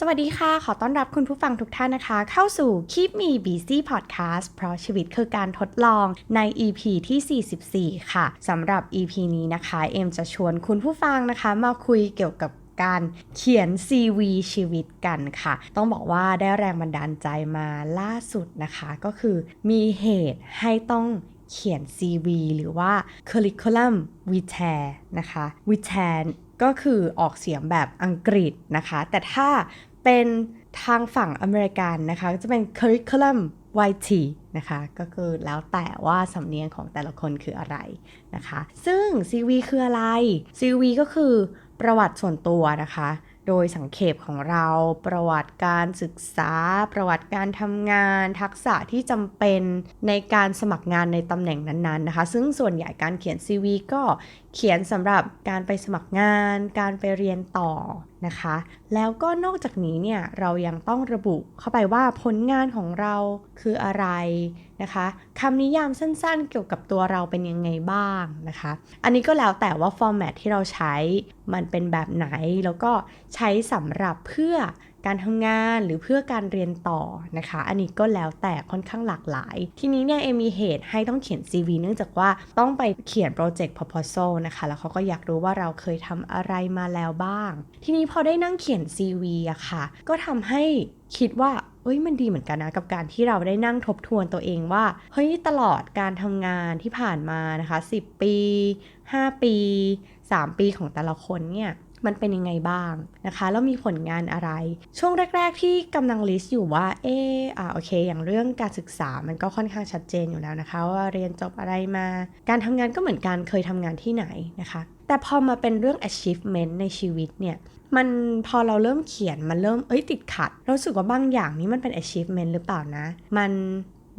สวัสดีค่ะ ขอต้อนรับคุณผู้ฟังทุกท่านนะคะ เข้าสู่ Keep Me Busy Podcast เพราะชีวิตคือการทดลองใน EP ที่ 44 ค่ะสำหรับ EP นี้นะคะ เอ็มจะชวนคุณผู้ฟังนะคะ มาคุยเกี่ยวกับการเขียน CV ชีวิตกันค่ะ ต้องบอกว่าได้แรงบันดาลใจมาล่าสุดนะคะ ก็คือมีเหตุให้ต้องเขียน CV หรือว่า curriculum vitae นะคะ vitae ก็คือออกเสียงแบบอังกฤษนะคะ แต่ถ้า เป็นทางฝั่งอเมริกันนะคะก็จะเป็น curriculum vitae นะคะก็คือแล้วแต่ว่าสำเนียงของแต่ละคนคืออะไรนะคะ ซึ่ง CV คืออะไร CV ก็คือประวัติส่วนตัวนะคะ โดยสังเขปของเราประวัติการศึกษา ประวัติการทำงาน ทักษะที่จำเป็นในการสมัครงานในตำแหน่งนั้นๆนะคะ ซึ่งส่วนใหญ่การเขียน CV ก็เขียนสำหรับการไปสมัครงาน การไปเรียนต่อนะคะ แล้วก็นอกจากนี้เนี่ยเรายังต้องระบุเข้าไปว่าผลงานของเราคืออะไรนะคะคำนิยามสั้นๆ เกี่ยวกับตัวเราเป็นยังไงบ้างนะคะ อันนี้ก็แล้วแต่ว่าฟอร์แมตที่เราใช้มันเป็นแบบไหน แล้วก็ใช้สำหรับเพื่อ การทำงานหรือเพื่อการเรียนต่อนะคะ อันนี้ก็แล้วแต่ค่อนข้างหลากหลาย ทีนี้เนี่ยเอมีเหตุให้ต้องเขียน CV เนื่องจากว่าต้องไปเขียนโปรเจกต์ proposal นะคะ แล้วเขาก็อยากรู้ว่าเราเคยทำอะไรมาแล้วบ้าง ทีนี้พอได้นั่งเขียน CV อะค่ะ ก็ทำให้คิดว่าเอ้ยมันดีเหมือนกันนะกับการที่เราได้นั่งทบทวนตัวเองว่าเฮ้ยตลอดการทำงานที่ผ่านมานะคะ 10 ปี 5 ปี 3 ปีของแต่ละคนเนี่ย มันเป็นยังไงบ้างนะคะ แล้วมีผลงานอะไร ช่วงแรก ๆ ที่กำลังลิสต์อยู่ว่า เอออ่าโอเค อย่างเรื่องการศึกษามันก็ค่อนข้างชัดเจนอยู่แล้วนะคะ ว่าเรียนจบอะไรมา การทำงานก็เหมือนกันเคยทำงานที่ไหนนะคะ แต่พอมาเป็นเรื่อง achievement ในชีวิตเนี่ยมันพอเราเริ่มเขียนมันเริ่มเอ้ยติดขัดเราสึกว่าบางอย่างนี้มันเป็น achievement หรือเปล่านะ มัน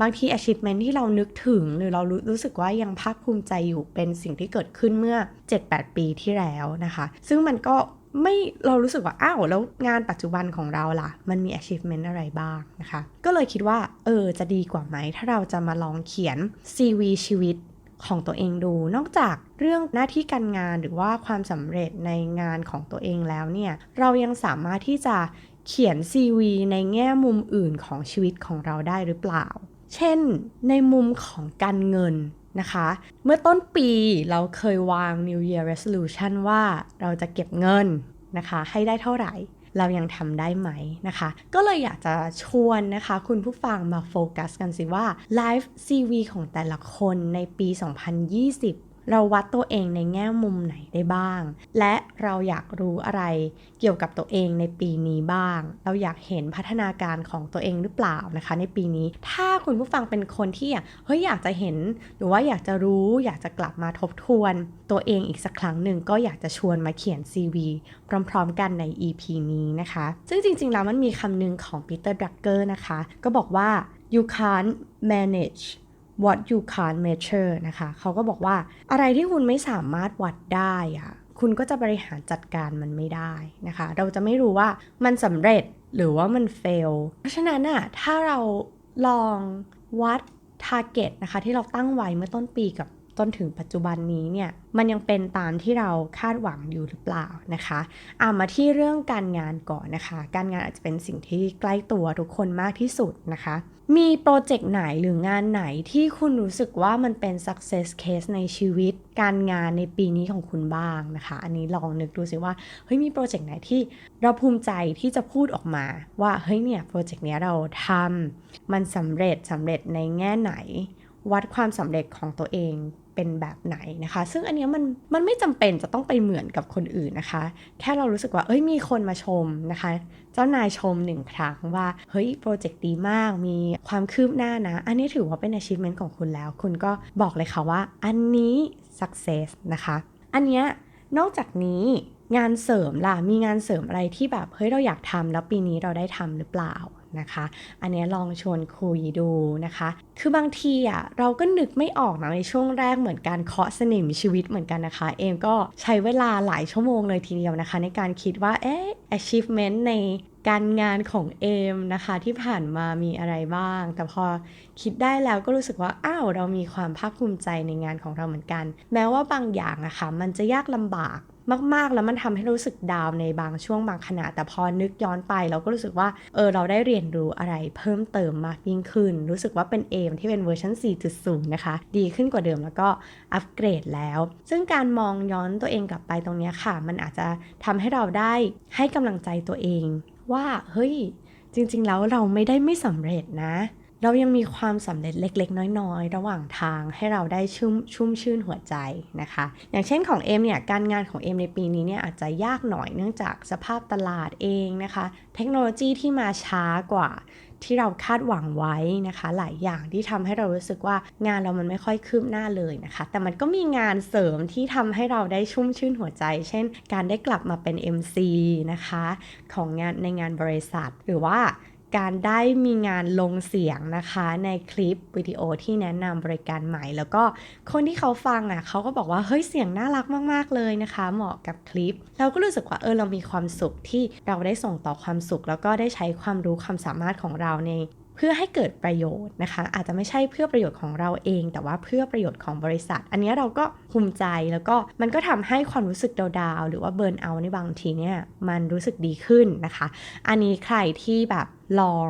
บางที achievement ที่เรานึกถึงหรือเรารู้รู้สึกว่ายังภาคภูมิใจอยู่เป็นสิ่งที่เกิดขึ้นเมื่อ 7-8 ปีที่แล้วนะคะ ซึ่งมันก็ไม่เรารู้สึกว่า อ้าว แล้วงานปัจจุบันของเราล่ะ มันมี achievement อะไรบ้างนะคะ ก็เลยคิดว่า เออ จะดีกว่าไหม ถ้าเราจะมาลองเขียน CV ชีวิตของตัวเองดู นอกจากเรื่องหน้าที่การงานหรือว่าความสำเร็จในงานของตัวเองแล้วเนี่ย เรายังสามารถที่จะเขียน CV ในแง่มุมอื่นของชีวิตของเราได้หรือเปล่า เช่นในมุมของการเงินนะคะ เมื่อต้นปีเราเคยวาง New Year Resolution ว่าเราจะเก็บเงินนะคะ ให้ได้เท่าไหร่เรายังทำได้ไหมนะคะ ก็เลยอยากจะชวนนะคะ คุณผู้ฟังมาโฟกัสกันสิว่า Life CV ของแต่ละคนในปี 2020 เราวัดตัวเองในแง่มุมไหนได้บ้าง และเราอยากรู้อะไรเกี่ยวกับตัวเองในปีนี้บ้าง เราอยากเห็นพัฒนาการของตัวเองหรือเปล่านะคะ ในปีนี้ ถ้าคุณผู้ฟังเป็นคนที่เฮ้ยอยากจะเห็น หรือว่าอยากจะรู้ อยากจะกลับมาทบทวน ตัวเองอีกสักครั้งหนึ่งก็อยากจะชวนมาเขียน CV พร้อมๆ กันใน EP นี้นะคะ ซึ่งจริงๆ แล้วมันมีคำหนึ่งของปีเตอร์ดักเกอร์นะคะ ก็บอกว่า you can't manage what you can't measure นะคะ เขาก็บอกว่าอะไรที่คุณไม่สามารถวัดได้อะคุณก็จะบริหารจัดการมันไม่ได้นะคะ เราจะไม่รู้ว่ามันสำเร็จหรือว่ามัน fail เพราะฉะนั้นอะถ้าเราลองวัด target นะคะที่เราตั้งไว้เมื่อต้นปีกับจนถึงปัจจุบันนี้เนี่ยมันยังเป็นตามที่เราคาดหวังอยู่หรือเปล่านะคะอามาที่เรื่องการงานก่อนนะคะ การงานอาจจะเป็นสิ่งที่ใกล้ตัวทุกคนมากที่สุดนะคะ มีโปรเจกต์ไหนหรืองานไหนที่คุณรู้สึกว่ามันเป็น success case ในชีวิต การงานในปีนี้ของคุณบ้างนะคะ อันนี้ลองนึกดูสิว่าเฮ้ยมีโปรเจกต์ไหนที่เราภูมิใจที่จะพูดออกมาว่าเฮ้ยเนี่ยโปรเจกต์เนี้ยเราทำมันสำเร็จสำเร็จในแง่ไหน วัดความสำเร็จของตัวเองเป็นแบบไหนนะคะ ซึ่งอันนี้มันมันไม่จำเป็นจะต้องไปเหมือนกับคนอื่นนะคะ แค่เรารู้สึกว่าเอ้ยมีคนมาชมนะคะ เจ้านายชมหนึ่งครั้งว่าเฮ้ยโปรเจกต์ดีมากมีความคืบหน้านะ อันนี้ถือว่าเป็น achievement ของคุณแล้ว คุณก็บอกเลยค่ะว่าอันนี้ success นะคะ อันเนี้ยนอกจากนี้งานเสริมล่ะมีงานเสริมอะไรที่แบบเฮ้ยเราอยากทำแล้วปีนี้เราได้ทำหรือเปล่า นะคะ อันนี้ลองชวนคุยดูนะคะ คือบางทีอะเราก็นึกไม่ออกนะในช่วงแรกเหมือนการเคาะสนิมชีวิตเหมือนกันนะคะ เอมก็ใช้เวลาหลายชั่วโมงเลยทีเดียวนะคะ ในการคิดว่าเอ๊ะ achievement ในการงานของเอมนะคะที่ผ่านมามีอะไรบ้าง แต่พอคิดได้แล้วก็รู้สึกว่าอ้าวเรามีความภาคภูมิใจในงานของเราเหมือนกัน แม้ว่าบางอย่างอะคะมันจะยากลำบาก มากๆ แล้วมันทำให้รู้สึกดาวในบางช่วงบางขณะ แต่พอนึกย้อนไปเราก็รู้สึกว่า เออ เราได้เรียนรู้อะไรเพิ่มเติมมากยิ่งขึ้น รู้สึกว่าเป็นเอมที่เป็นเวอร์ชัน4.0 นะคะ ดีขึ้นกว่าเดิมแล้วก็อัปเกรดแล้ว ซึ่งการมองย้อนตัวเองกลับไปตรงนี้ค่ะ มันอาจจะทำให้เราได้ให้กำลังใจตัวเอง ว่าเฮ้ยจริง ๆ แล้วเราไม่ได้ไม่สำเร็จนะ เรายังมีความสำเร็จเล็ก ๆ น้อย ๆ ระหว่างทางให้เราได้ชุ่มชุ่มชื่นหัวใจนะคะ อย่างเช่นของเอมเนี่ยการงานของเอมในปีนี้เนี่ยอาจจะยากหน่อยเนื่องจากสภาพตลาดเองนะคะ เทคโนโลยีที่มาช้ากว่าที่เราคาดหวังไว้นะคะ หลายอย่างที่ทำให้เรารู้สึกว่างานเรามันไม่ค่อยคืบหน้าเลยนะคะ แต่มันก็มีงานเสริมที่ทำให้เราได้ชุ่มชื่นหัวใจ เช่น การได้กลับมาเป็น MC นะคะ ของงานในงานบริษัทหรือว่า การได้มีงานลงเสียงนะคะในคลิปวิดีโอที่แนะนำบริการใหม่ แล้วก็คนที่เขาฟังอะเขาก็บอกว่าเฮ้ยเสียงน่ารักมาก ๆ เลยนะคะ เหมาะกับคลิป เราก็รู้สึกว่าเออเรามีความสุขที่เราได้ส่งต่อความสุข แล้วก็ได้ใช้ความรู้ความสามารถของเราใน พื่อให้เกิดประโยชน์นะคะ อาจจะไม่ใช่เพื่อประโยชน์ของเราเอง แต่ว่าเพื่อประโยชน์ของบริษัท อันนี้เราก็ภูมิใจแล้วก็มันก็ทำให้ความรู้สึกดาวๆหรือว่าเบิร์นเอาในบางทีเนี่ยมันรู้สึกดีขึ้นนะคะ อันนี้ใครที่แบบลอง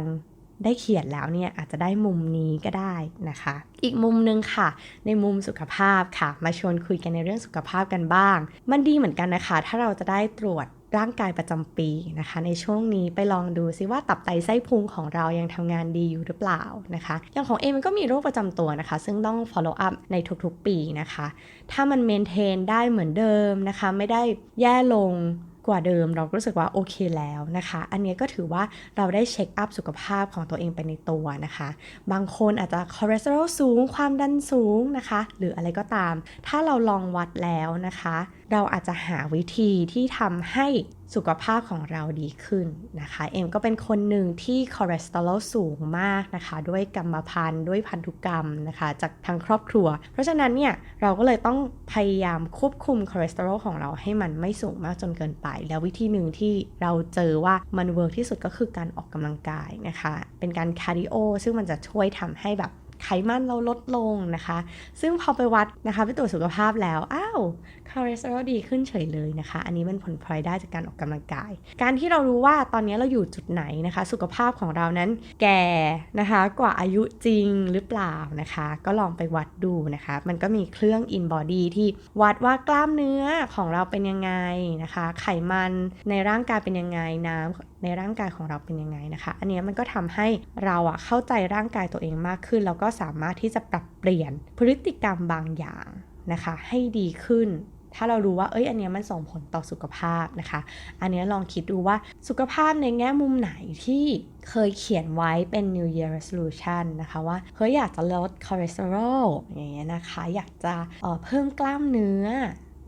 ได้เขียนแล้วเนี่ยอาจจะได้มุมนี้ก็ได้นะคะ อีกมุมหนึงค่ะ ในมุมสุขภาพค่ะ มาชวนคุยกันในเรื่องสุขภาพกันบ้าง มันดีเหมือนกันนะคะ ถ้าเราจะได้ตรวจ ร่างกายประจำปีนะคะ ในช่วงนี้ไปลองดูซิว่าตับไตไส้พุงของเรายังทำงานดีอยู่หรือเปล่านะคะอย่างของเอมมันก็มีโรคประจำตัวนะคะ ซึ่งต้อง follow up ในทุกๆปีนะคะ ถ้ามัน maintain ได้เหมือนเดิมนะคะ ไม่ได้แย่ลงกว่าเดิมเรารู้สึกว่าโอเคแล้วนะคะ อันนี้ก็ถือว่าเราได้เช็คอัพสุขภาพของตัวเองไปในตัวนะคะ บางคนอาจจะคอเลสเตอรอลสูง ความดันสูงนะคะ หรืออะไรก็ตาม ถ้าเราลองวัดแล้วนะคะ เราอาจจะหาวิธีที่ทำให้สุขภาพของเราดีขึ้นนะคะ เอ็มก็เป็นคนหนึ่งที่คอเลสเตอรอลสูงมากนะคะ ด้วยกรรมพันธุ์ด้วยพันธุกรรมนะคะ จากทางครอบครัว เพราะฉะนั้นเนี่ยเราก็เลยต้องพยายามควบคุมคอเลสเตอรอลของเราให้มันไม่สูงมากจนเกินไป แล้ววิธีหนึ่งที่เราเจอว่ามันเวิร์กที่สุดก็คือการออกกำลังกายนะคะ เป็นการคาร์ดิโอซึ่งมันจะช่วยทำให้แบบไขมันเราลดลงนะคะ ซึ่งพอไปวัดนะคะไปตรวจสุขภาพแล้ว อ้าว คอเลสเตอรอลดีขึ้นเฉยเลยนะคะ อันนี้เป็นผลพลอยได้จากการออกกำลังกาย การที่เรารู้ว่าตอนนี้เราอยู่จุดไหนนะคะ สุขภาพของเรานั้นแก่นะคะกว่าอายุจริงหรือเปล่านะคะ ก็ลองไปวัดดูนะคะ มันก็มีเครื่อง in body ที่วัดว่ากล้ามเนื้อของเราเป็นยังไงนะคะ ไขมันในร่างกายเป็นยังไงน้ำในร่างกายของเราเป็นยังไงนะคะ อันนี้มันก็ทำให้เราอะเข้าใจร่างกายตัวเองมากขึ้น แล้วก็สามารถที่จะปรับเปลี่ยนพฤติกรรมบางอย่างนะคะ ให้ดีขึ้น ถ้าเรารู้ว่าเอ้ยอันเนี้ยมันส่งผลต่อสุขภาพนะคะ อันเนี้ยลองคิดดูว่าสุขภาพในแง่มุมไหนที่เคยเขียนไว้เป็น New Year Resolution นะคะว่าเฮ้ยอยากจะลดคอเลสเตอรอลอย่างเงี้ยนะคะ อยากจะเออเพิ่มกล้ามเนื้อ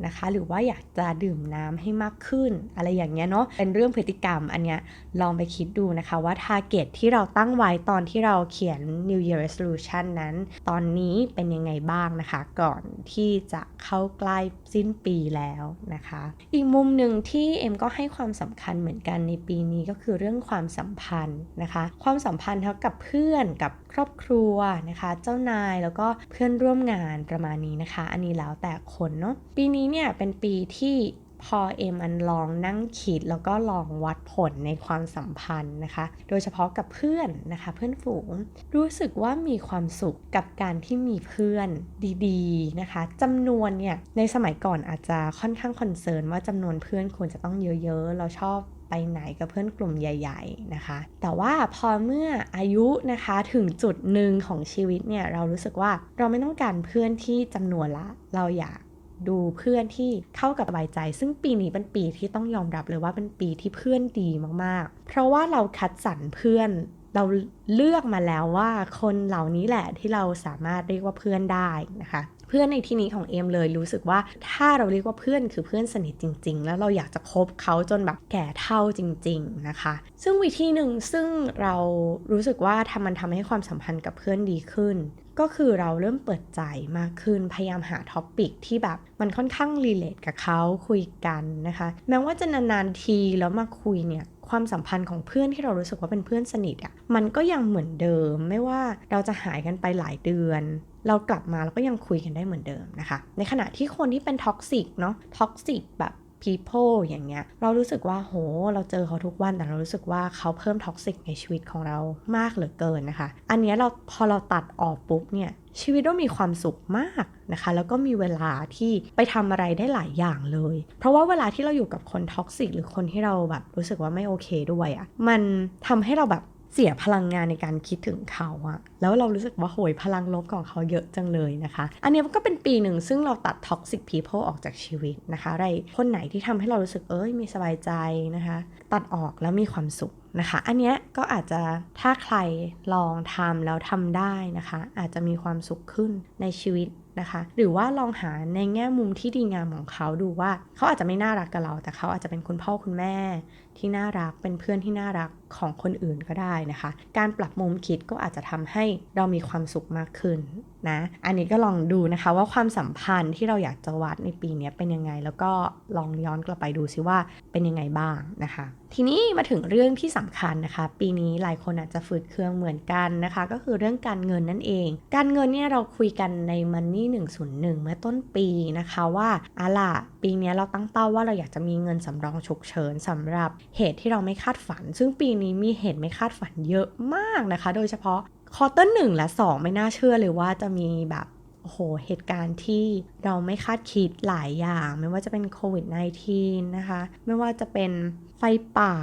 นะคะหรือว่าอยากจะดื่มน้ำให้มากขึ้น อะไรอย่างเงี้ยเนาะเป็นเรื่องพฤติกรรมอันเนี้ยลองไปคิดดูนะคะว่า t a r g e t ที่เราตั้งไว้ตอนที่เราเขียน New Year Resolution นั้น ตอนนี้เป็นยังไงบ้างนะคะ ก่อนที่จะเข้าใกล้ สิ้นปีแล้วนะคะ อีกมุมหนึ่งที่เอ็มก็ให้ความสำคัญเหมือนกันในปีนี้ก็คือเรื่องความสัมพันธ์นะคะ ความสัมพันธ์ทั้งกับเพื่อนกับครอบครัวนะคะ เจ้านายแล้วก็เพื่อนร่วมงานประมาณนี้นะคะ อันนี้แล้วแต่คนเนาะปีนี้เนี่ยเป็นปีที่ พอเอ็มอันลองนั่งคิดแล้วก็ลองวัดผลในความสัมพันธ์นะคะ โดยเฉพาะกับเพื่อนนะคะ เพื่อนฝูง รู้สึกว่ามีความสุขกับการที่มีเพื่อนดีๆนะคะจำนวนเนี่ยในสมัยก่อนอาจจะค่อนข้างคอนเซิร์นว่าจำนวนเพื่อนควรจะต้องเยอะๆ เราชอบไปไหนกับเพื่อนกลุ่มใหญ่ ๆนะคะ แต่ว่าพอเมื่ออายุนะคะถึงจุดหนึ่งของชีวิตเนี่ยเรารู้สึกว่าเราไม่ต้องการเพื่อนที่จำนวนละ เราอยาก ดูเพื่อนที่เข้ากับสบายใจ ซึ่งปีนี้เป็นปีที่ต้องยอมรับเลยว่าเป็นปีที่เพื่อนดีมากๆ เพราะว่าเราคัดสรรเพื่อนเราเลือกมาแล้วว่าคนเหล่านี้แหละที่เราสามารถเรียกว่าเพื่อนได้นะคะ เพื่อนในที่นี้ของเอมเลยรู้สึกว่าถ้าเราเรียกว่าเพื่อนคือเพื่อนสนิทจริง ๆ แล้วเราอยากจะคบเขาจนแบบแก่เท่าจริง ๆนะคะ ซึ่งวิธีหนึ่งซึ่งเรารู้สึกว่าทำมันทำให้ความสัมพันธ์กับเพื่อนดีขึ้นก็คือเราเริ่มเปิดใจมากขึ้น พยายามหาท็อปิกที่แบบมันค่อนข้างรีเลทกับเขาคุยกันนะคะ แม้ว่าจะนานๆทีแล้วมาคุยเนี่ยความสัมพันธ์ของเพื่อนที่เรารู้สึกว่าเป็นเพื่อนสนิทอะ่ะมันก็ยังเหมือนเดิม ไม่ว่าเราจะหายกันไปหลายเดือน เรากลับมาเราก็ยังคุยกันได้เหมือนเดิมนะคะ ในขณะที่คนที่เป็นท็อกซิกเนาะท็อกซิกแบบ people อย่างเงี้ย เรารู้สึกว่าโห เราเจอเขาทุกวันแต่เรารู้สึกว่าเขาเพิ่มท็อกซิกในชีวิตของเรามากเหลือเกินนะคะ อันเนี้ยเราพอเราตัดออกปุ๊บเนี่ยชีวิตต้องมีความสุขมากนะคะ แล้วก็มีเวลาที่ไปทำอะไรได้หลายอย่างเลย เพราะว่าเวลาที่เราอยู่กับคนท็อกซิกหรือคนที่เราแบบรู้สึกว่าไม่โอเคด้วยอะ่ะมันทำให้เราแบบ เสียพลังงานในการคิดถึงเขาอะแล้วเรารู้สึกว่าโหยพลังลบของเขาเยอะจังเลยนะคะ อันนี้ก็เป็นปีหนึ่งซึ่งเราตัด toxic people ออกจากชีวิตนะคะอะไรคนไหนที่ทำให้เรารู้สึกเอ้ยมีสบายใจนะคะ ตัดออกแล้วมีความสุขนะคะ อันนี้ก็อาจจะถ้าใครลองทำแล้วทำได้นะคะ อาจจะมีความสุขขึ้นในชีวิตนะคะ หรือว่าลองหาในแง่มุมที่ดีงามของเขาดูว่า เขาอาจจะไม่น่ารักกับเรา แต่เขาอาจจะเป็นคุณพ่อคุณแม่ที่น่ารักเป็นเพื่อนที่น่ารักของคนอื่นก็ได้นะคะ การปรับมุมคิดก็อาจจะทำให้เรามีความสุขมากขึ้นนะ อันนี้ก็ลองดูนะคะว่าความสัมพันธ์ที่เราอยากจะวัดในปีนี้เป็นยังไง แล้วก็ลองย้อนกลับไปดูซิว่าเป็นยังไงบ้างนะคะ ทีนี้มาถึงเรื่องที่สำคัญนะคะ ปีนี้หลายคนอาจจะฝืดเครื่องเหมือนกันนะคะ ก็คือเรื่องการเงินนั่นเอง การเงินเนี่ยเราคุยกันใน Money 101 เมื่อต้นปีนะคะว่าอะล่ะปีนี้เราตั้งเป้าว่าเราอยากจะมีเงินสำรองฉุกเฉินสำหรับเหตุที่เราไม่คาดฝัน ซึ่งปีนี้มีเหตุไม่คาดฝันเยอะมากนะคะ โดยเฉพาะคอร์เตอร์หนึ่งและ 2 ไม่น่าเชื่อเลยว่าจะมีแบบโอ้โห เหตุการณ์ที่เราไม่คาดคิดหลายอย่าง ไม่ว่าจะเป็นโควิด -19 นะคะ ไม่ว่าจะเป็นไฟป่า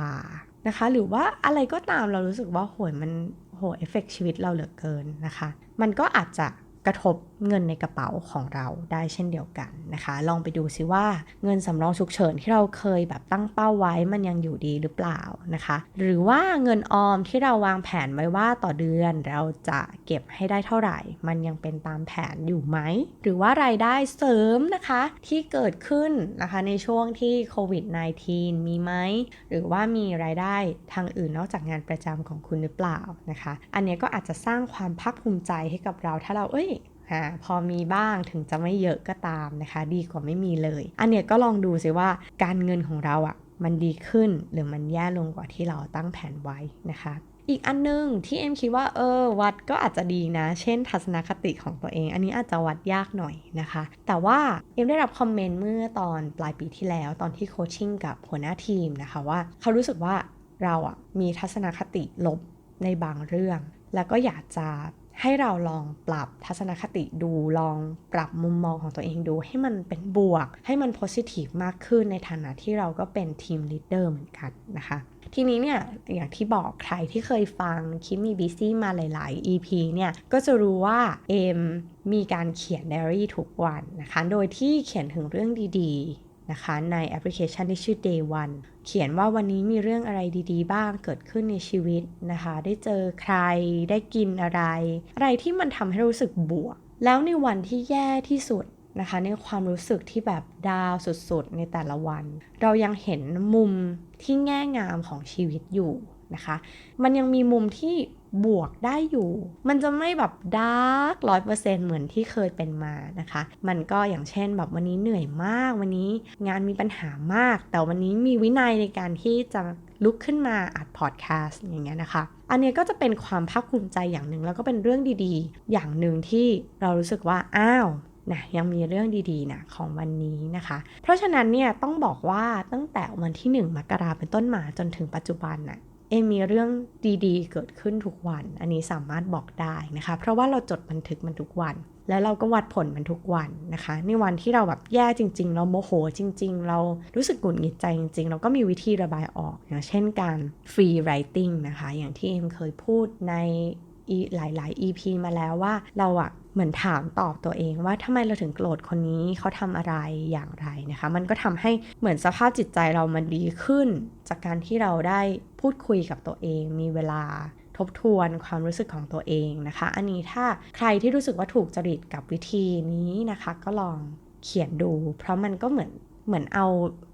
นะคะ หรือว่าอะไรก็ตามเรารู้สึกว่าโหยมันโหเอฟเฟกชีวิตเราเหลือเกินนะคะ มันก็อาจจะกระทบ เงินในกระเป๋าของเราได้เช่นเดียวกันนะคะ ลองไปดูซิว่าเงินสำรองฉุกเฉินที่เราเคยแบบตั้งเป้าไว้มันยังอยู่ดีหรือเปล่านะคะ หรือว่าเงินออมที่เราวางแผนไว้ว่าต่อเดือนเราจะเก็บให้ได้เท่าไหร่ มันยังเป็นตามแผนอยู่ไหม หรือว่ารายได้เสริมนะคะที่เกิดขึ้นนะคะในช่วงที่โควิด -19 มีไหม หรือว่ามีรายได้ทางอื่นนอกจากงานประจำของคุณหรือเปล่านะคะ อันนี้ก็อาจจะสร้างความภาคภูมิใจให้กับเราถ้าเราเอ้ย อ่าพอมีบ้างถึงจะไม่เยอะก็ตามนะคะ ดีกว่าไม่มีเลย อันเนี้ยก็ลองดูสิว่าการเงินของเราอะ่ะมันดีขึ้นหรือมันแย่ลงกว่าที่เราตั้งแผนไว้นะคะอีกอันนึงที่เอ็มคิดว่าเออวัดก็อาจจะดีนะ เช่น ทัศนคติของตัวเอง อันนี้อาจจะวัดยากหน่อยนะคะ แต่ว่าเอ็มได้รับคอมเมนต์เมื่อตอนปลายปีที่แล้วตอนที่โคชชิ่งกับหัวหน้าทีมนะคะว่า เขารู้สึกว่าเราอะมีทัศนคติลบในบางเรื่อง แล้วก็อยากจะ ให้เราลองปรับทัศนคติดูลองปรับมุมมองของตัวเองดู ให้มันเป็นบวก ให้มันโพสิทีฟมากขึ้นในฐานะที่เราก็เป็นทีมลีดเดอร์เหมือนกันนะคะทีนี้เนี่ยอย่างที่บอกใครที่เคยฟังคิมมีบิซี่มาหลาย ๆ EP เนี่ยก็จะรู้ว่าเอมมีการเขียนไดอารี่ทุกวันนะคะ โดยที่เขียนถึงเรื่องดี ๆ นะคะในแอปพลิเคชันที่ชื่อ Day One เขียนว่าวันนี้มีเรื่องอะไรดีๆ บ้างเกิดขึ้นในชีวิตนะคะ ได้เจอใครได้กินอะไร อะไรที่มันทำให้รู้สึกบวก แล้วในวันที่แย่ที่สุดนะคะในความรู้สึกที่แบบดาวสุดๆ ในแต่ละวัน เรายังเห็นมุมที่แง่งามของชีวิตอยู่นะคะ มันยังมีมุมที่ บวกได้อยู่ มันจะไม่แบบดาร์กร้อยเปอร์เซ็นต์เหมือนที่เคยเป็นมานะคะ มันก็อย่างเช่นแบบวันนี้เหนื่อยมาก วันนี้งานมีปัญหามาก แต่วันนี้มีวินัยในการที่จะลุกขึ้นมาอัดพอดแคสต์อย่างเงี้ยนะคะ อันนี้ก็จะเป็นความภาคภูมิใจอย่างหนึ่งแล้วก็เป็นเรื่องดีๆ อย่างหนึ่งที่เรารู้สึกว่า อ้าวนะยังมีเรื่องดีๆนะของวันนี้นะคะ เพราะฉะนั้นเนี่ยต้องบอกว่าตั้งแต่วันที่ 1 มกราเป็นต้นมาจนถึงปัจจุบันนะ่ะ เอมีเรื่องดีๆ เกิดขึ้นทุกวัน อันนี้สามารถบอกได้นะคะ เพราะว่าเราจดบันทึกมันทุกวัน แล้วเราก็วัดผลมันทุกวันนะคะ ในวันที่เราแบบแย่จริง ๆ เราโมโหจริง ๆ เรารู้สึกหงุดหงิดใจจริง ๆ เราก็มีวิธีระบายออกอย่างเช่นการฟรีไรติงนะคะ อย่างที่เอ็มเคยพูดในหลายๆ EP มาแล้วว่าเราอะ เหมือนถามตอบตัวเองว่าทำไมเราถึงโกรธคนนี้เขาทำอะไรอย่างไรนะคะ มันก็ทำให้เหมือนสภาพจิตใจเรามันดีขึ้น จากการที่เราได้พูดคุยกับตัวเอง มีเวลาทบทวนความรู้สึกของตัวเองนะคะ อันนี้ถ้าใครที่รู้สึกว่าถูกจริตกับวิธีนี้นะคะ ก็ลองเขียนดู เพราะมันก็เหมือนเหมือนเอา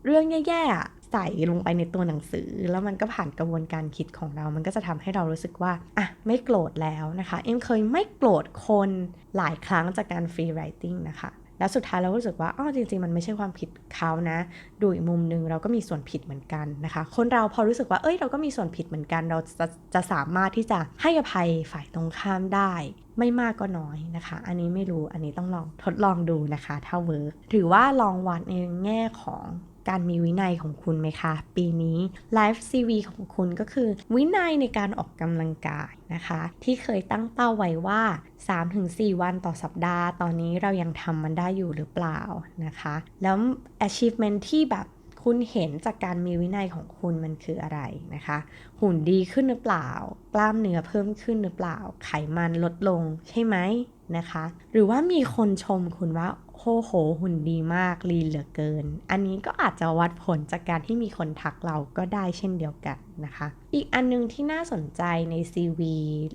เรื่องแย่ๆ ใส่ลงไปในตัวหนังสือ แล้วมันก็ผ่านกระบวนการคิดของเรา มันก็จะทำให้เรารู้สึกว่าอะไม่โกรธแล้วนะคะเอ็มเคยไม่โกรธคนหลายครั้งจากการฟรีไรติงนะคะแล้วสุดท้ายเรารู้สึกว่าอ๋อจริง ๆ มันไม่ใช่ความผิดเขานะ ดูอีกมุมหนึ่งเราก็มีส่วนผิดเหมือนกันนะคะ คนเราพอรู้สึกว่าเอ้ยเราก็มีส่วนผิดเหมือนกัน เราจะจะสามารถที่จะให้อภัยฝ่ายตรงข้ามได้ ไม่มากก็น้อยนะคะ อันนี้ไม่รู้อันนี้ต้องลองทดลองดูนะคะถ้าเวิร์กหรือว่าลองวัดในแง่ของ การมีวินัยของคุณไหมคะ ปีนี้ไลฟ์ซีวีของคุณก็คือ วินัยในการออกกำลังกายนะคะ ที่เคยตั้งเป้าไว้ว่า 3-4 วันต่อสัปดาห์ ตอนนี้เรายังทำมันได้อยู่หรือเปล่านะคะ แล้ว achievement ที่แบบคุณเห็นจากการมีวินัยของคุณมันคืออะไรนะคะ หุ่นดีขึ้นหรือเปล่า กล้ามเนื้อเพิ่มขึ้นหรือเปล่า ไขมันลดลงใช่ไหมนะคะ หรือว่ามีคนชมคุณว่า โอ้โหหุ่นดีมากลีเหลือเกิน อันนี้ก็อาจจะวัดผลจากการที่มีคนทักเราก็ได้เช่นเดียวกันนะคะ อีกอันนึงที่น่าสนใจใน CV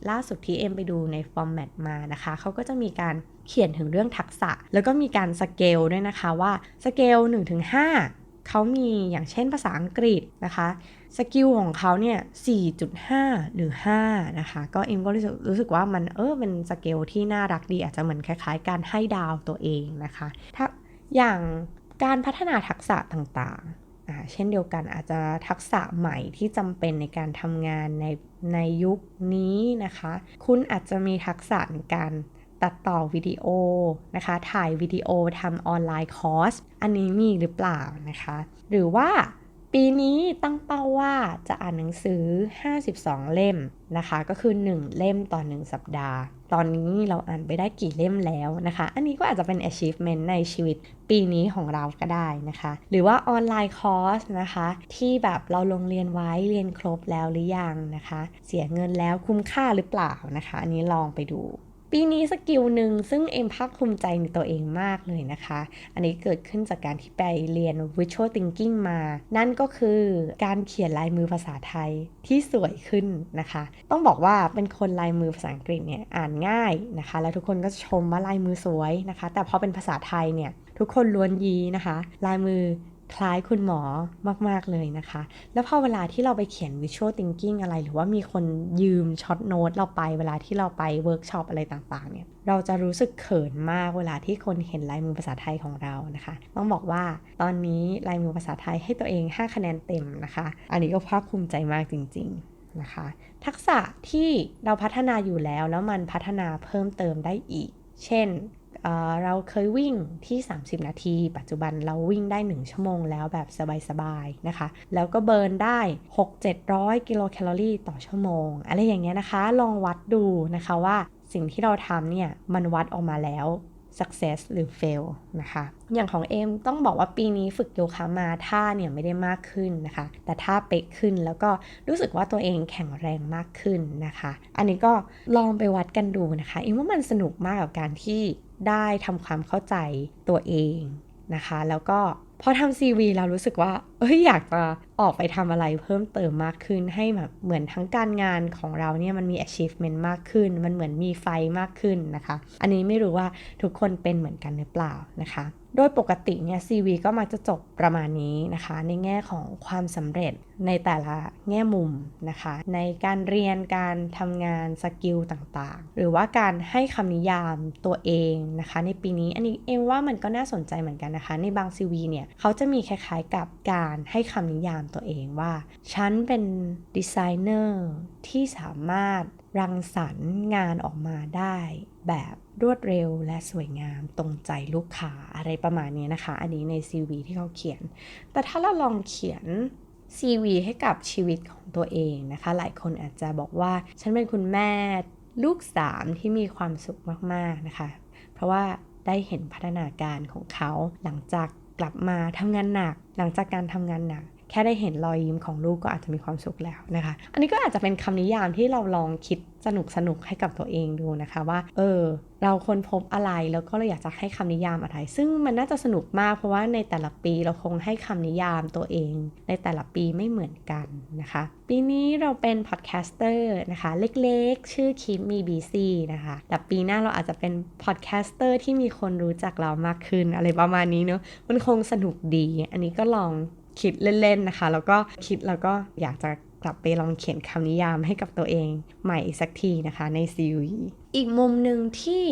ล่าสุดที่เอ็มไปดูในฟอร์แมตมานะคะเขาก็จะมีการเขียนถึงเรื่องทักษะ แล้วก็มีการสเกลด้วยนะคะว่าสเกล1-5 เขามีอย่างเช่นภาษาอังกฤษนะคะสกิลของเขาเนี่ย 4.5 หรือ 5 นะคะ ก็เอ็มก็รู้สึกรู้สึกว่ามันเออเป็นสเกลที่น่ารักดี อาจจะเหมือนคล้าย ๆ การให้ดาวตัวเองนะคะ ถ้าอย่างการพัฒนาทักษะต่างๆ เช่นเดียวกันอาจจะทักษะใหม่ที่จำเป็นในการทำงานในในยุคนี้นะคะ คุณอาจจะมีทักษะในการ ตัดต่อวิดีโอนะคะ ถ่ายวิดีโอทำออนไลน์คอร์ส อันนี้มีหรือเปล่านะคะ หรือว่าปีนี้ตั้งเป้าว่าจะอ่านหนังสือ 52 เล่มนะคะ ก็คือ 1 เล่มต่อ 1 สัปดาห์ ตอนนี้เราอ่านไปได้กี่เล่มแล้วนะคะ อันนี้ก็อาจจะเป็น achievement ในชีวิตปีนี้ของเราก็ได้นะคะ หรือว่าออนไลน์คอร์สนะคะ ที่แบบเราลงเรียนไว้เรียนครบแล้วหรือยังนะคะ เสียเงินแล้วคุ้มค่าหรือเปล่านะคะ อันนี้ลองไปดู ปีนี้สกิลหนึ่งซึ่งเอ็มภาคภูมิใจในตัวเองมากเลยนะคะ อันนี้เกิดขึ้นจากการที่ไปเรียน Visual Thinking มา นั่นก็คือการเขียนลายมือภาษาไทยที่สวยขึ้นนะคะ ต้องบอกว่าเป็นคนลายมือภาษาอังกฤษเนี่ยอ่านง่ายนะคะ แล้วทุกคนก็ชมว่าลายมือสวยนะคะ แต่พอเป็นภาษาไทยเนี่ยทุกคนล้วนยีนะคะ ลายมือ คล้ายคุณหมอมากๆเลยนะคะ แล้วพอเวลาที่เราไปเขียน visual thinking อะไร หรือว่ามีคนยืมช็อตโน้ตเราไปเวลาที่เราไปเวิร์กช็อปอะไรต่างๆเนี่ยเราจะรู้สึกเขินมากเวลาที่คนเห็นลายมือภาษาไทยของเรานะคะ ต้องบอกว่าตอนนี้ลายมือภาษาไทยให้ตัวเอง 5 คะแนนเต็มนะคะ อันนี้ก็ภาคภูมิใจมากจริง ๆนะคะทักษะที่เราพัฒนาอยู่แล้วแล้วมันพัฒนาเพิ่มเติมได้อีก เช่น เราเคยวิ่งที่ 30 นาที ปัจจุบันเราวิ่งได้ 1 ชั่วโมงแล้วแบบสบายๆนะคะ แล้วก็เบิร์นได้ 6-700 กิโลแคลอรี่ต่อชั่วโมง อะไรอย่างเงี้ยนะคะ ลองวัดดูนะคะว่าสิ่งที่เราทำเนี่ย มันวัดออกมาแล้ว success หรือ fail นะคะ อย่างของเอมต้องบอกว่าปีนี้ฝึกโยคะมาท่าเนี่ยไม่ได้มากขึ้นนะคะ แต่ท่าเป๊ะขึ้นแล้วก็รู้สึกว่าตัวเองแข็งแรงมากขึ้นนะคะ อันนี้ก็ลองไปวัดกันดูนะคะเอมว่ามันสนุกมากกับการที่ ได้ทำความเข้าใจตัวเองนะคะ แล้วก็พอทำซีวีเรารู้สึกว่า เอ้ยอยากจะ ออกไปทำอะไรเพิ่มเติมมากขึ้น ให้แบบเหมือนทั้งการงานของเราเนี่ยมันมี achievement มากขึ้น มันเหมือนมีไฟมากขึ้นนะคะ อันนี้ไม่รู้ว่าทุกคนเป็นเหมือนกันหรือเปล่านะคะ โดยปกติเนี่ย CV ก็มักจะจบประมาณนี้นะคะ ในแง่ของความสำเร็จในแต่ละแง่มุมนะคะ ในการเรียนการทำงานสกิลต่างๆ หรือว่าการให้คำนิยามตัวเองนะคะ ในปีนี้อันนี้เองว่ามันก็น่าสนใจเหมือนกันนะคะ ในบาง CV เนี่ยเขาจะมีคล้ายๆกับการให้คำนิยามตัวเองว่า ฉันเป็นดีไซเนอร์ที่สามารถรังสรรค์งานออกมาได้แบบรวดเร็วและสวยงามตรงใจลูกค้าอะไรประมาณนี้นะคะ อันนี้ใน CV ที่เขาเขียน แต่ถ้าเราลองเขียน CV ให้กับชีวิตของตัวเองนะคะ หลายคนอาจจะบอกว่า ฉันเป็นคุณแม่ลูกสามที่มีความสุขมากๆนะคะ เพราะว่าได้เห็นพัฒนาการของเขาหลังจากกลับมาทำงานหนัก หลังจากการทำงานหนัก แค่ได้เห็นรอยยิ้มของลูกก็อาจจะมีความสุขแล้วนะคะ อันนี้ก็อาจจะเป็นคำนิยามที่เราลองคิดสนุกสนุกให้กับตัวเองดูนะคะว่า เออ เราค้นพบอะไรแล้วก็เราอยากจะให้คำนิยามอะไร ซึ่งมันน่าจะสนุกมากเพราะว่าในแต่ละปีเราคงให้คำนิยามตัวเอง ในแต่ละปีไม่เหมือนกันนะคะ ปีนี้เราเป็นพอดแคสเตอร์นะคะเล็กๆ ชื่อคิมมีบีซีนะคะแต่ปีหน้าเราอาจจะเป็นพอดแคสเตอร์ที่มีคนรู้จักเรามากขึ้นอะไรประมาณนี้เนาะมันคงสนุกดี อันนี้ก็ลอง คิดเล่นๆนะคะ แล้วก็คิดแล้วก็อยากจะกลับไปลองเขียนคำนิยามให้กับตัวเองใหม่อีกสักทีนะคะใน CV อีกมุมหนึ่งที่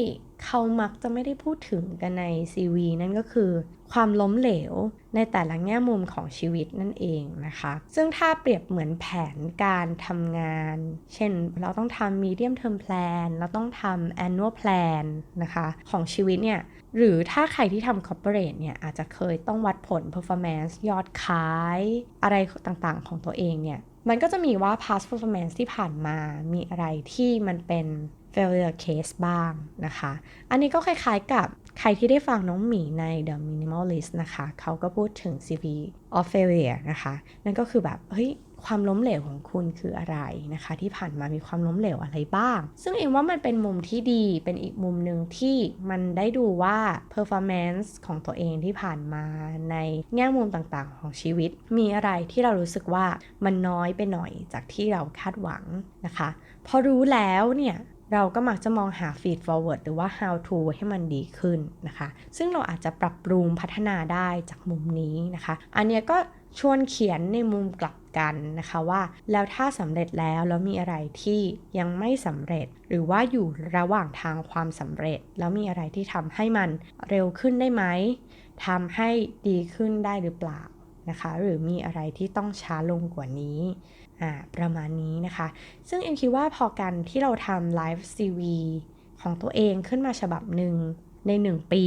เขามักจะไม่ได้พูดถึงกันใน CV นั่นก็คือ ความล้มเหลวในแต่ละแง่มุมของชีวิตนั่นเองนะคะ ซึ่งถ้าเปรียบเหมือนแผนการทำงาน เช่นเราต้องทำ medium term plan เราต้องทำ annual plan นะคะของชีวิตเนี่ย หรือถ้าใครที่ทำ corporate เนี่ย อาจจะเคยต้องวัดผล performance ยอดขาย อะไรต่างๆของตัวเองเนี่ย มันก็จะมีว่า past performance ที่ผ่านมามีอะไรที่มันเป็น failure case บ้างนะคะ อันนี้ก็คล้ายๆกับใครที่ได้ฟังน้องหมีใน The Minimalist นะคะ เขาก็พูดถึง CV of failure นะคะ นั่นก็คือแบบ เฮ้ย ความล้มเหลวของคุณคืออะไรนะคะ ที่ผ่านมามีความล้มเหลวอะไรบ้าง ซึ่งเองว่ามันเป็นมุมที่ดี เป็นอีกมุมหนึ่งที่มันได้ดูว่า performance ของตัวเองที่ผ่านมาในแง่มุมต่างๆ ของชีวิต มีอะไรที่เรารู้สึกว่ามันน้อยไปหน่อยจากที่เราคาดหวังนะคะ พอรู้แล้วเนี่ย เราก็มักจะมองหา feed forward หรือว่า how to ให้มันดีขึ้นนะคะ ซึ่งเราอาจจะปรับปรุงพัฒนาได้จากมุมนี้นะคะ อันเนี้ยก็ชวนเขียนในมุมกลับกันนะคะว่า แล้วถ้าสำเร็จแล้วแล้วมีอะไรที่ยังไม่สำเร็จ หรือว่าอยู่ระหว่างทางความสำเร็จ แล้วมีอะไรที่ทำให้มันเร็วขึ้นได้ไหมทำให้ดีขึ้นได้หรือเปล่านะคะ หรือมีอะไรที่ต้องช้าลงกว่านี้ ประมาณนี้นะคะ ซึ่งเอ็มคิดว่าพอกันที่เราทำไลฟ์ซีวีของตัวเองขึ้นมาฉบับหนึ่งใน 1 ปี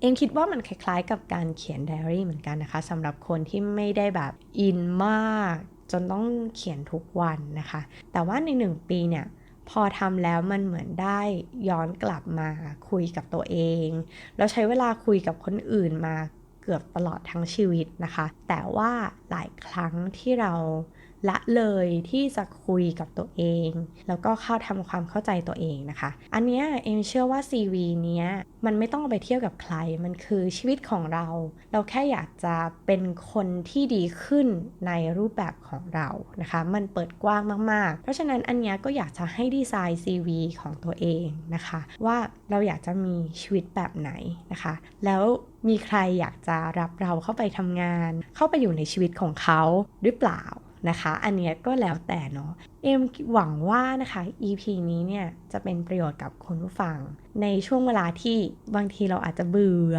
เอ็มคิดว่ามันคล้ายๆ กับการเขียนไดอารี่เหมือนกันนะคะสำหรับคนที่ไม่ได้แบบอินมาก จนต้องเขียนทุกวันนะคะ แต่ว่าใน 1 ปีเนี่ยพอทำแล้วมันเหมือนได้ย้อนกลับมาคุยกับตัวเอง แล้วใช้เวลาคุยกับคนอื่นมาเกือบตลอดทั้งชีวิตนะคะ แต่ว่าหลายครั้งที่เรา ละเลยที่จะคุยกับตัวเอง แล้วก็เข้าทำความเข้าใจตัวเองนะคะ อันเนี้ยเอมเชื่อว่า CV เนี้ยมันไม่ต้องไปเที่ยวกับใคร มันคือชีวิตของเรา เราแค่อยากจะเป็นคนที่ดีขึ้นในรูปแบบของเรานะคะ มันเปิดกว้างมาก ๆ เพราะฉะนั้นอันเนี้ยก็อยากจะให้ดีไซน์ CV ของตัวเองนะคะ ว่าเราอยากจะมีชีวิตแบบไหนนะคะ แล้วมีใครอยากจะรับเราเข้าไปทำงาน เข้าไปอยู่ในชีวิตของเขาหรือเปล่า นะคะ อันเนี้ยก็แล้วแต่เนาะ เอ็มหวังว่านะคะ EP นี้เนี่ยจะเป็นประโยชน์กับคุณผู้ฟัง ในช่วงเวลาที่บางทีเราอาจจะเบื่อ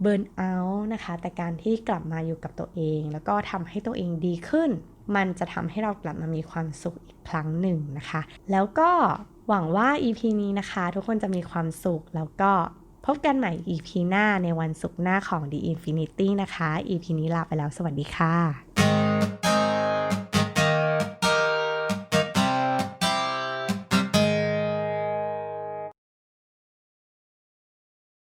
เบิร์นเอาท์นะคะ แต่การที่กลับมาอยู่กับตัวเอง แล้วก็ทำให้ตัวเองดีขึ้น มันจะทำให้เรากลับมามีความสุขอีกครั้งหนึ่งนะคะ แล้วก็หวังว่า EP นี้นะคะ ทุกคนจะมีความสุขแล้วก็พบกันใหม่ EP หน้าในวันศุกร์หน้าของ The Infinity นะคะ EP นี้ลาไปแล้วสวัสดีค่ะ